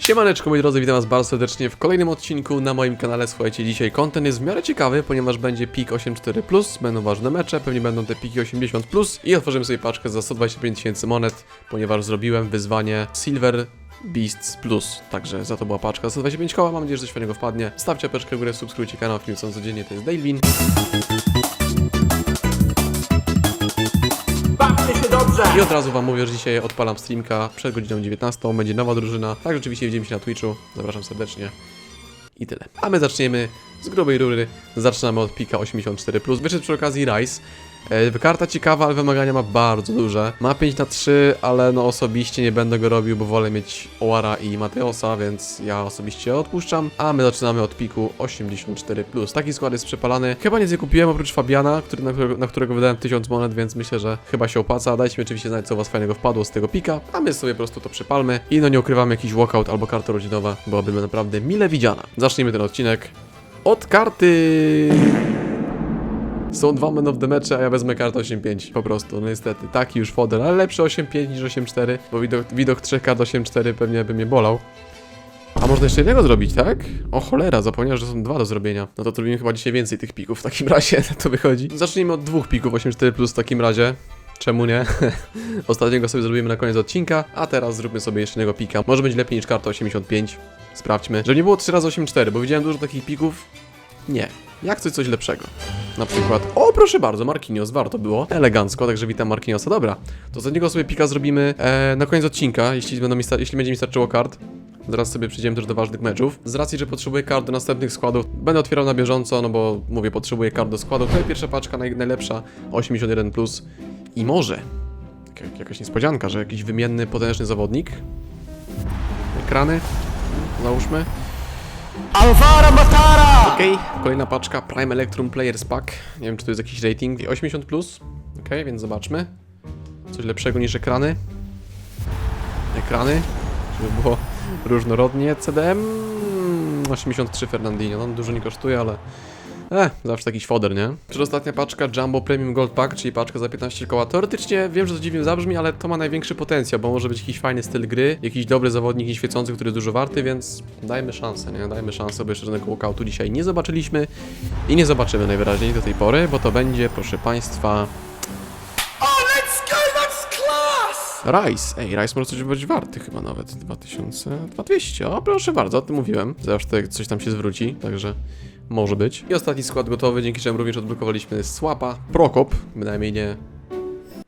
Siemaneczko moi drodzy, witam was bardzo serdecznie w kolejnym odcinku na moim kanale. Słuchajcie, dzisiaj content jest w miarę ciekawy, ponieważ będzie pik 84+, będą ważne mecze, pewnie będą te piki 80+, i otworzymy sobie paczkę za 125 tysięcy monet, ponieważ zrobiłem wyzwanie Silver Beasts Plus. Także za to była paczka 125 koła, mam nadzieję, że coś fajnego wpadnie. Stawcie apeczkę w górę, subskrybujcie kanał, film są codziennie, to jest Dalewin. I od razu wam mówię, że dzisiaj odpalam streamka przed godziną 19, będzie nowa drużyna, tak rzeczywiście widzimy się na Twitchu, zapraszam serdecznie. I tyle. A my zaczniemy z grubej rury, zaczynamy od pika 84+, wyszedł przy okazji Rice. E, karta ciekawa, ale wymagania ma bardzo duże. Ma 5 na 3, ale no osobiście nie będę go robił, bo wolę mieć Oara i Mateosa, więc ja osobiście odpuszczam. A my zaczynamy od piku 84+. Taki skład jest przepalany. Chyba nic nie kupiłem oprócz Fabiana, który, na, którego, na którego wydałem 1000 monet, więc myślę, że chyba się opłaca. Dajcie mi oczywiście znać, co was fajnego wpadło z tego pika, a my sobie po prostu to przepalmy. I no nie ukrywam, jakiś walkout albo karta rodzinowa byłaby naprawdę mile widziana. Zacznijmy ten odcinek od karty... Są dwa men of the match, a ja wezmę kartę 8-5 po prostu, no niestety. Taki już fodel, ale lepszy 8-5 niż 8-4, bo widok, widok trzech kart 8-4 pewnie by mnie bolał. A można jeszcze jednego zrobić, tak? O cholera, zapomniałem, że są dwa do zrobienia. No to zrobimy chyba dzisiaj więcej tych pików w takim razie, to wychodzi. Zacznijmy od dwóch pików 8-4 plus w takim razie. Czemu nie? Ostatniego sobie zrobimy na koniec odcinka, a teraz zróbmy sobie jeszcze jednego pika. Może być lepiej niż karta 85. Sprawdźmy. Żeby nie było 3 razy 8-4, bo widziałem dużo takich pików. Nie. Ja chcę coś lepszego. Na przykład, o proszę bardzo, Marquinhos, warto było. Elegancko, także witam Marquinhosa. Dobra, to z niego sobie pika zrobimy e, na koniec odcinka, jeśli, będą mi jeśli będzie mi starczyło kart. Zaraz sobie przejdziemy też do ważnych meczów. Z racji, że potrzebuję kart do następnych składów, będę otwierał na bieżąco, no bo mówię, potrzebuję kart do składu. Tutaj pierwsza paczka, naj, najlepsza, 81+. Plus. I może, jak, jakaś niespodzianka, że jakiś wymienny, potężny zawodnik. Ekrany, załóżmy. Alvaro Matara! Okej, kolejna paczka Prime Electrum Players Pack. Nie wiem, czy to jest jakiś rating. 80. Plus. Okej, więc zobaczmy. Coś lepszego niż ekrany. Ekrany, żeby było różnorodnie. CDM 83 Fernandinho. No, dużo nie kosztuje, ale. Eh, zawsze jakiś foder, nie? Przedostatnia paczka Jumbo Premium Gold Pack, czyli paczka za 15 koła. Teoretycznie wiem, że to dziwnie zabrzmi, ale to ma największy potencjał, bo może być jakiś fajny styl gry, jakiś dobry zawodnik nieświecący, który jest dużo warty, więc dajmy szansę, nie? Dajmy szansę, bo jeszcze żadnego walkoutu dzisiaj nie zobaczyliśmy i nie zobaczymy najwyraźniej do tej pory, bo to będzie, proszę Państwa, let's go, that's class! Rice. Ej, Rice może coś być warty chyba nawet. 2000, 2200. O, proszę bardzo, o tym mówiłem. Zawsze coś tam się zwróci, także może być. I ostatni skład gotowy, dzięki czemu również odblokowaliśmy Słapa. Prokop, bynajmniej nie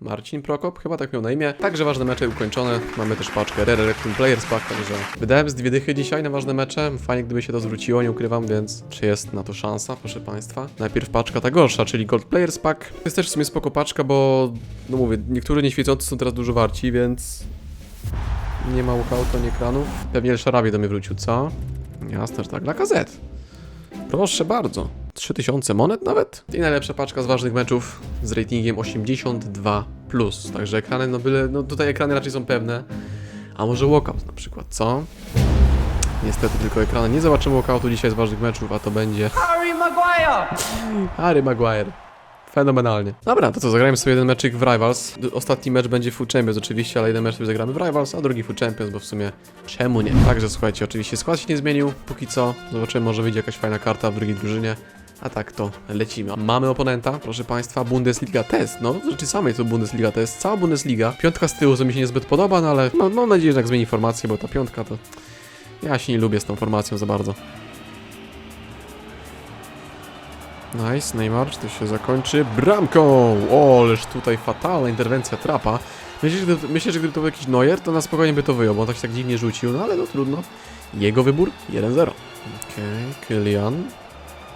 Marcin Prokop, chyba tak miał na imię. Także ważne mecze ukończone. Mamy też paczkę Rare Electrum Players Pack, także wydałem z dwie dychy dzisiaj na ważne mecze. Fajnie gdyby się to zwróciło, nie ukrywam, więc czy jest na to szansa, proszę Państwa. Najpierw paczka ta gorsza, czyli Gold Players Pack. To jest też w sumie spoko paczka, bo no mówię, niektóre nieświecące są teraz dużo warci, więc nie ma walkoutu, nie ekranów. Pewnie Sharabi do mnie wrócił, co? Jasne, że tak. Dla KZ. Proszę bardzo. 3000 monet nawet? I najlepsza paczka z ważnych meczów z ratingiem 82+. Także ekrany, no byle, no tutaj ekrany raczej są pewne. A może walkout na przykład, co? Niestety tylko ekrany. Nie zobaczymy walkoutu dzisiaj z ważnych meczów, a to będzie Harry Maguire! Harry Maguire. Fenomenalnie. Dobra, to co, zagrajmy sobie jeden meczyk w Rivals. Ostatni mecz będzie Full Champions oczywiście, ale jeden mecz sobie zagramy w Rivals, a drugi Full Champions, bo w sumie czemu nie? Także słuchajcie, oczywiście skład się nie zmienił, póki co. Zobaczymy, może wyjdzie jakaś fajna karta w drugiej drużynie. A tak to lecimy. Mamy oponenta, proszę Państwa, Bundesliga Test. No, w rzeczy samej to Bundesliga Test, cała Bundesliga. Piątka z tyłu, co mi się niezbyt podoba, no ale no, mam nadzieję, że jak zmieni formację, bo ta piątka to... Ja się nie lubię z tą formacją za bardzo. Nice, Neymar, to się zakończy bramką? O, ależ tutaj fatalna interwencja trapa. Myślę, że, gdyby- myślę, że gdyby to był jakiś Neuer, to na spokojnie by to wyjął, bo on tak się tak dziwnie rzucił, no ale no trudno. Jego wybór 1-0. Okej, Kylian.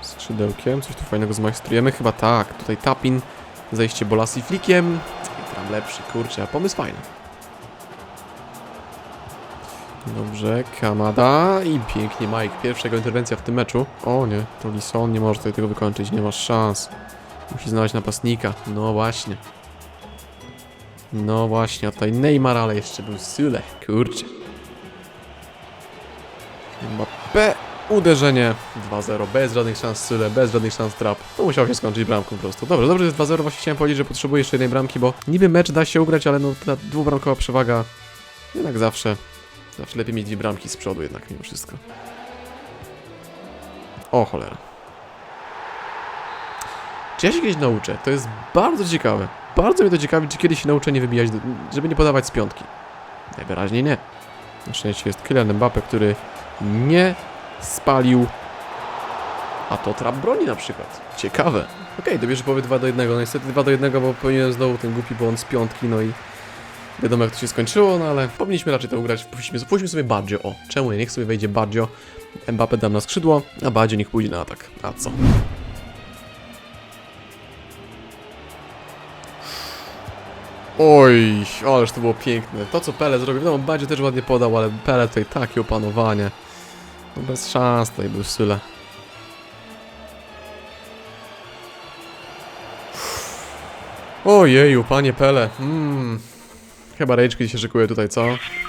Skrzydełkiem, coś tu fajnego zmajstrujemy, chyba tak. Tutaj Tapin, zejście Bolasi flikiem. I lepszy, kurczę, pomysł fajny. Dobrze, Kamada i pięknie Mike. Pierwsza jego interwencja w tym meczu. O nie, to Lison nie może tutaj tego wykończyć, nie masz szans. Musi znaleźć napastnika. No właśnie. No właśnie, a tutaj Neymar, ale jeszcze był Sule. Kurczę. Mbappé. Uderzenie 2-0, bez żadnych szans Sule, bez żadnych szans trap. To musiało się skończyć bramką po prostu. Dobrze, dobrze, jest 2-0. Właśnie chciałem powiedzieć, że potrzebuję jeszcze jednej bramki, bo niby mecz da się ugrać, ale no ta dwubramkowa przewaga jednak zawsze Zawsze lepiej mieć dwie bramki z przodu jednak mimo wszystko. O cholera. Czy ja się kiedyś nauczę? To jest bardzo ciekawe. Bardzo mnie to ciekawi, czy kiedyś się nauczę nie wybijać, do- żeby nie podawać z piątki. Najwyraźniej nie. Na szczęście jest Kylian Mbappe, który nie spalił. A to trap broni na przykład. Ciekawe. Okej, okay, dobierze połowy 2 do 1. No niestety 2 do 1, bo powinienem znowu ten głupi błąd z piątki, no i wiadomo jak to się skończyło, no ale powinniśmy raczej to ugrać. Puśćmy, sobie Baggio. O, czemu nie? Niech sobie wejdzie Baggio. Mbappe dam na skrzydło, a Baggio niech pójdzie na atak. A co? Oj, ależ to było piękne. To co Pele zrobił, no Baggio też ładnie podał, ale Pele tutaj takie opanowanie. No bez szans tutaj był Syle. Ojeju, panie Pele. Mm. Chyba Rage się szykuje tutaj, co?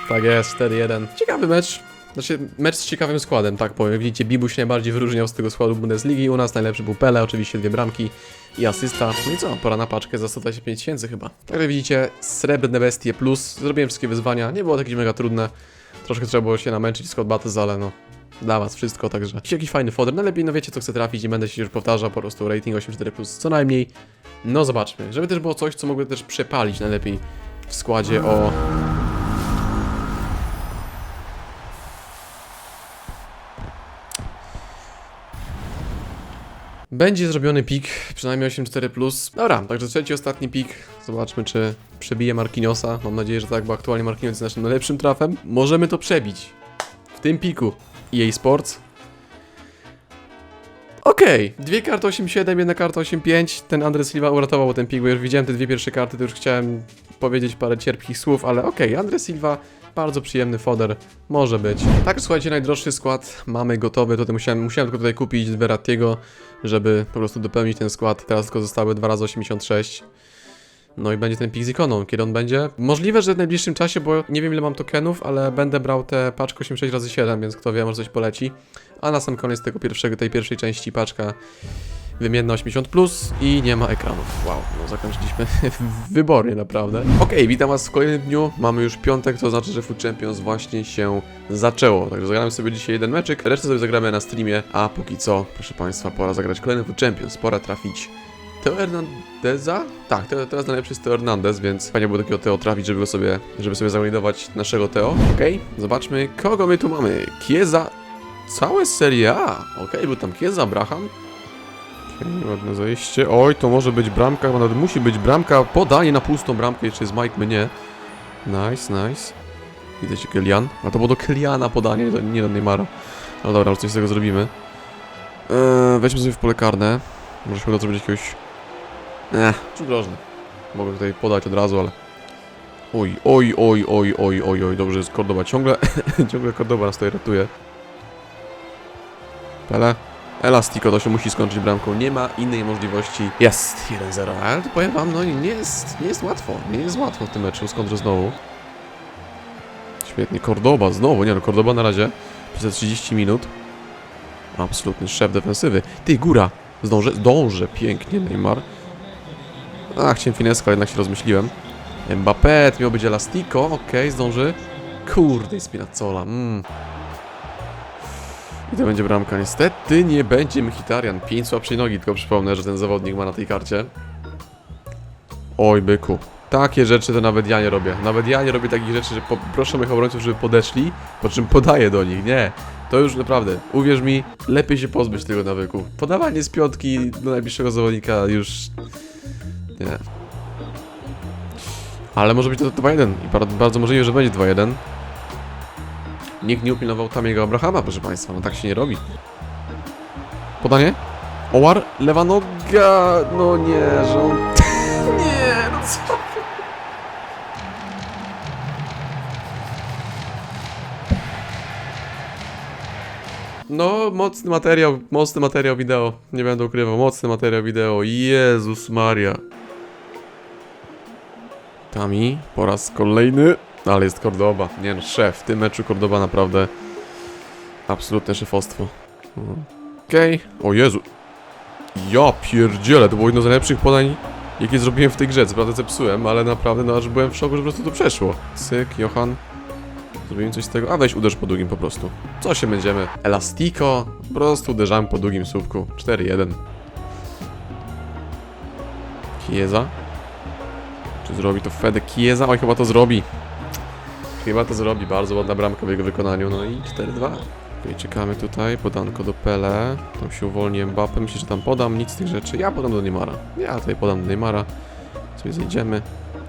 Tak jest, 4-1. Ciekawy mecz. Znaczy, mecz z ciekawym składem, tak powiem. Widzicie, Bibu się najbardziej wyróżniał z tego składu Bundesligi. U nas najlepszy był Pele, oczywiście dwie bramki i asysta. No i co, pora na paczkę za 125 tysięcy chyba. Także widzicie, srebrne bestie plus. Zrobiłem wszystkie wyzwania, nie było jakieś mega trudne. Troszkę trzeba było się namęczyć Scott Battles, ale no, dla was wszystko, także jakiś fajny foder. Najlepiej, no wiecie co chcę trafić, nie będę się już powtarzał, po prostu rating 8.4+, plus co najmniej. No zobaczmy, żeby też było coś, co mogę też przepalić najlepiej w składzie o... Będzie zrobiony pik, przynajmniej 8.4+. plus. Dobra, także trzeci, ostatni pik. Zobaczmy, czy przebije Marquinhosa. Mam nadzieję, że tak, bo aktualnie Marquinhos jest naszym najlepszym trafem. Możemy to przebić. W tym piku. EA Sports. Okej, dwie karty 8-7, jedna karta 8-5. Ten Andres Silva uratował ten bo już widziałem te dwie pierwsze karty, to już chciałem powiedzieć parę cierpkich słów, ale okej, Andres Silva, bardzo przyjemny foder, może być. Tak, słuchajcie, najdroższy skład mamy gotowy, tutaj musiałem, musiałem tylko tutaj kupić Verrattiego, żeby po prostu dopełnić ten skład. Teraz tylko zostały 2 razy 86. No i będzie ten pik z ikoną. Kiedy on będzie? Możliwe, że w najbliższym czasie, bo nie wiem ile mam tokenów, ale będę brał te paczkę 86 razy 7, więc kto wie, może coś poleci. A na sam koniec tego pierwszego, tej pierwszej części paczka wymienna 80 plus i nie ma ekranów. Wow, no zakończyliśmy wybory naprawdę. Okej, witam was w kolejnym dniu. Mamy już piątek, to znaczy, że Food Champions właśnie się zaczęło. Także zagramy sobie dzisiaj jeden meczyk, resztę sobie zagramy na streamie, a póki co, proszę państwa, pora zagrać kolejny Food Champions. Pora trafić Teo Hernandeza? Tak, te- teraz najlepszy jest Teo Hernandez, więc fajnie było takiego Teo trafić, żeby sobie, żeby sobie zawalidować naszego Teo. Okej, zobaczmy, kogo my tu mamy. Kieza, całe Serie A. Okej, był tam Kieza, Abraham. Okej, ładne zajście. Oj, to może być bramka, chyba nawet musi być bramka. Podanie na pustą bramkę, jeszcze jest Mike mnie. Nice, nice. Widzę cię, Kylian. A to było do Kyliana podanie, to nie do Neymara. No dobra, już coś z tego zrobimy. Eee, weźmy sobie w pole karne. Może się uda zrobić jakiegoś... Ech, przydrożny. Mogę tutaj podać od razu, ale... Oj, oj, oj, oj, oj, oj, oj, dobrze jest Cordoba. Ciągle, ciągle Cordoba nas tutaj ratuje. Pele. Elastiko, to się musi skończyć bramką. Nie ma innej możliwości. Jest 1-0, ale to powiem wam, no nie jest, nie jest łatwo. Nie jest łatwo w tym meczu, skądże znowu. Świetnie, Cordoba znowu, nie no, Cordoba na razie przez 30 minut. Absolutny szef defensywy. Ty, góra! Zdążę, zdążę, pięknie Neymar. A, chciałem fineska, ale jednak się rozmyśliłem. Mbappé, miał być Elastico, okej, zdąży. Kurde, Spinazzola, mm. I to będzie bramka. Niestety nie będzie Mkhitaryan. 5 słabszej nogi, tylko przypomnę, że ten zawodnik ma na tej karcie. Oj, byku. Takie rzeczy to nawet ja nie robię. Nawet ja nie robię takich rzeczy, że proszę moich obrońców, żeby podeszli, po czym podaję do nich. Nie. To już naprawdę, uwierz mi, lepiej się pozbyć tego nawyku. Podawanie z piątki do najbliższego zawodnika już... Nie. Ale może być to 2-1 i bardzo możliwe, że będzie 2-1. Nikt nie upilnował tam jego Abrahama, proszę Państwa, no tak się nie robi. Podanie? Owar? Lewa noga? No nie, że on... nie, no co? No, mocny materiał, mocny materiał wideo. Nie będę ukrywał, mocny materiał wideo. Jezus Maria. Tami, po raz kolejny, ale jest Cordoba. Nie no, szef. W tym meczu Cordoba naprawdę absolutne szefostwo. Okej. O Jezu. Ja pierdzielę, to było jedno z najlepszych podań, jakie zrobiłem w tej grze. Co prawda zepsułem, ale naprawdę no aż byłem w szoku, że po prostu to przeszło. Syk, Johan. Zrobimy coś z tego. A weź uderz po długim po prostu. Co się będziemy? Elastiko. Po prostu uderzamy po długim słupku. 4-1. Kieza. Czy zrobi to Fede Kieza? Oj, chyba to zrobi. Chyba to zrobi. Bardzo ładna bramka w jego wykonaniu. No i 4-2. Okej, czekamy tutaj. Podanko do Pele. Tam się uwolni Mbappe. Myślę, że tam podam. Nic z tych rzeczy. Ja podam do Neymara. Ja tutaj podam do Neymara. Sobie zejdziemy.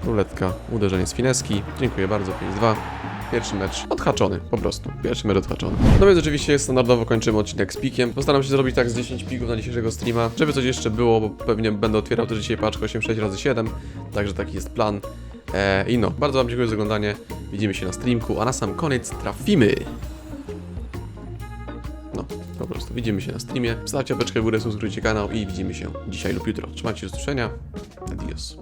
Ruletka. Uderzenie z fineski. Dziękuję bardzo. 5-2. Pierwszy mecz odhaczony, po prostu. Pierwszy mecz odhaczony. No więc oczywiście standardowo kończymy odcinek z pikiem. Postaram się zrobić tak z 10 pików na dzisiejszego streama, żeby coś jeszcze było, bo pewnie będę otwierał też dzisiaj paczkę 86 razy 7 także taki jest plan. Eee, I no, bardzo Wam dziękuję za oglądanie. Widzimy się na streamku, a na sam koniec trafimy. No, po prostu widzimy się na streamie. Stawcie łapeczkę w górę, subskrybujcie kanał i widzimy się dzisiaj lub jutro. Trzymajcie się, do usłyszenia. Adios.